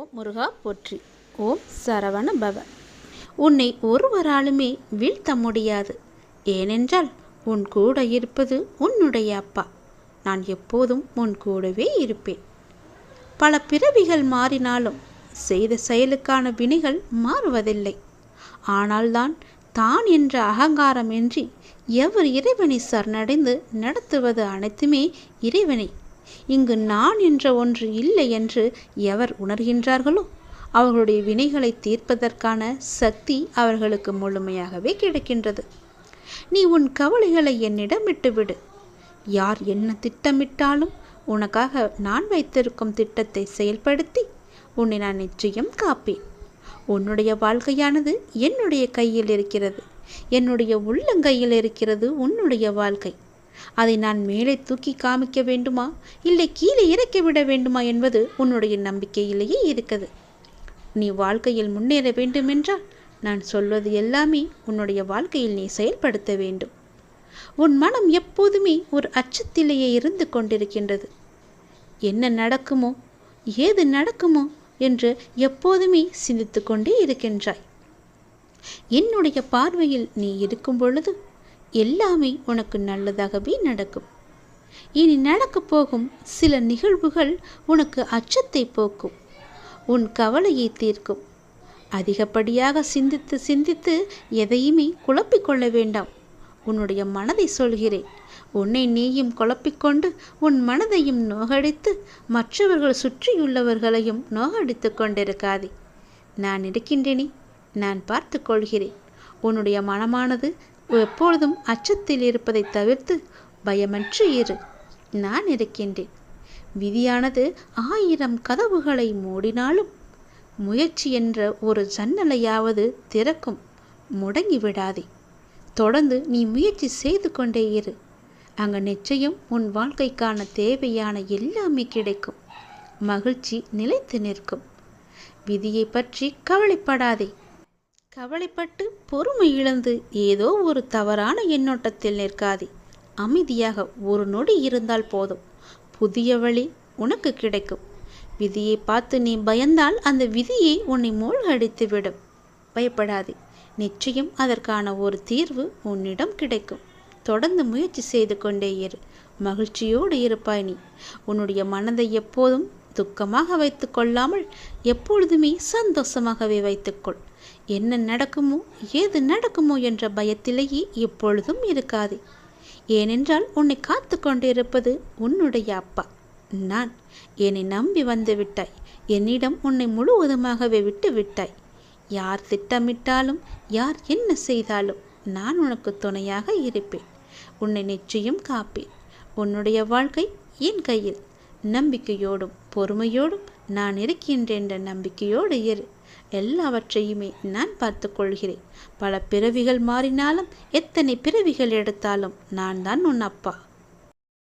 ஓம் முருகா போற்றி. ஓம் சரவண பவ உன்னை ஒருவராலுமே வீழ்த்த முடியாது. ஏனென்றால் உன் கூட இருப்பது உன்னுடைய அப்பா. நான் எப்போதும் உன் கூடவே இருப்பேன். பல பிறவிகள் மாறினாலும் செய்த செயலுக்கான வினைகள் மாறுவதில்லை. ஆனால்தான் தான் என்ற அகங்காரமின்றி எவர் இறைவனை சரணடைந்து நடத்துவது அனைத்துமே இறைவனை. இங்கு நான் என்ற ஒன்று இல்லை என்று எவர் உணர்கின்றார்களோ? அவர்களுடைய வினைகளை தீர்ப்பதற்கான சக்தி அவர்களுக்கு முழுமையாகவே கிடைக்கின்றது. நீ உன் கவலைகளை என்னிடம் விட்டுவிடு. யார் என்ன திட்டமிட்டாலும் உனக்காக நான் வைத்திருக்கும் திட்டத்தை செயல்படுத்தி உன்னை நான் நிச்சயம் காப்பேன். உன்னுடைய வாழ்க்கையானது என்னுடைய கையில் இருக்கிறது. என்னுடைய உள்ளங்கையில் இருக்கிறது உன்னுடைய வாழ்க்கை. அதை நான் மேலே தூக்கி காமிக்க வேண்டுமா? இல்லை கீழே இறக்கி விட வேண்டுமா என்பது உன்னுடைய நம்பிக்கையிலேயே இருக்குது நீ வாழ்க்கையில் முன்னேற வேண்டுமென்றால் நான் சொல்வது எல்லாமே உன்னுடைய வாழ்க்கையில் நீ செயல்படுத்த வேண்டும். உன் மனம் எப்போதுமே ஒரு அச்சத்திலேயே இருந்து கொண்டிருக்கின்றது. என்ன நடக்குமோ ஏது நடக்குமோ என்று எப்போதுமே சிந்தித்து கொண்டே இருக்கின்றாய். என்னுடைய பார்வையில் நீ இருக்கும் பொழுது எல்லாமே உனக்கு நல்லதாகவே நடக்கும். இனி நடக்கப் போகும் சில நிகழ்வுகள் உனக்கு அச்சத்தை போக்கும். உன் கவலையை தீர்க்கும். அதிகப்படியாக சிந்தித்து சிந்தித்து எதையுமே குழப்பிக்கொள்ள வேண்டாம். உன்னுடைய மனதை சொல்கிறேன். உன்னை நீயும் குழப்பிக்கொண்டு உன் மனதையும் நோகடித்து மற்றவர்கள் சுற்றியுள்ளவர்களையும் நோகடித்து கொண்டிருக்காதே. நான் இருக்கின்றேனே. நான் பார்த்து கொள்கிறேன். உன்னுடைய மனமானது எப்பொழுதும் அச்சத்தில் இருப்பதை தவிர்த்து பயமற்று இரு. நான் இருக்கின்றேன். விதியானது ஆயிரம் கதவுகளை மூடினாலும் முயற்சி என்ற ஒரு ஜன்னலையாவது திறக்கும். முடங்கி விடாதே. தொடர்ந்து நீ முயற்சி செய்து கொண்டே இரு. அங்கு நிச்சயம் உன் வாழ்க்கைக்கான தேவையான எல்லாமே கிடைக்கும். மகிழ்ச்சி நிலைத்து நிற்கும். விதியை பற்றி கவலைப்படாதே. கவலைப்பட்டு பொறுமை இழந்து ஏதோ ஒரு தவறான எண்ணோட்டத்தில் நிற்காதே. அமைதியாக ஒரு நொடி இருந்தால் போதும். புதிய வழி உனக்கு கிடைக்கும். விதியை பார்த்து நீ பயந்தால் அந்த விதியை உன்னை மூழ்கடித்து விடும் பயப்படாதே. நிச்சயம் அதற்கான ஒரு தீர்வு உன்னிடம் கிடைக்கும். தொடர்ந்து முயற்சி செய்து கொண்டே இரு. மகிழ்ச்சியோடு இருப்பாய் நீ. உன்னுடைய மனதை எப்போதும் துக்கமாக வைத்து கொள்ளாமல் எப்பொழுதுமே சந்தோஷமாகவே வைத்துக்கொள் என்ன நடக்குமோ ஏது நடக்குமோ என்ற பயத்திலேயே எப்பொழுதும் இருக்காதே. ஏனென்றால் உன்னை காத்து கொண்டிருப்பது உன்னுடைய அப்பா. நான் என்னை நம்பி வந்து விட்டாய். என்னிடம் உன்னை முழுவதுமாகவே விட்டு விட்டாய். யார் திட்டமிட்டாலும் யார் என்ன செய்தாலும் நான் உனக்கு துணையாக இருப்பேன். உன்னை நிச்சயம் காப்பேன். உன்னுடைய வாழ்க்கை என் கையில். நம்பிக்கையோடும் பொறுமையோடும் நான் இருக்கின்றேன் என்ற நம்பிக்கையோடு இரு. எல்லாவற்றையுமே நான் பார்த்து கொள்கிறேன். பல பிறவிகள் மாறினாலும் எத்தனை பிறவிகள் எடுத்தாலும் நான் தான் உன் அப்பா.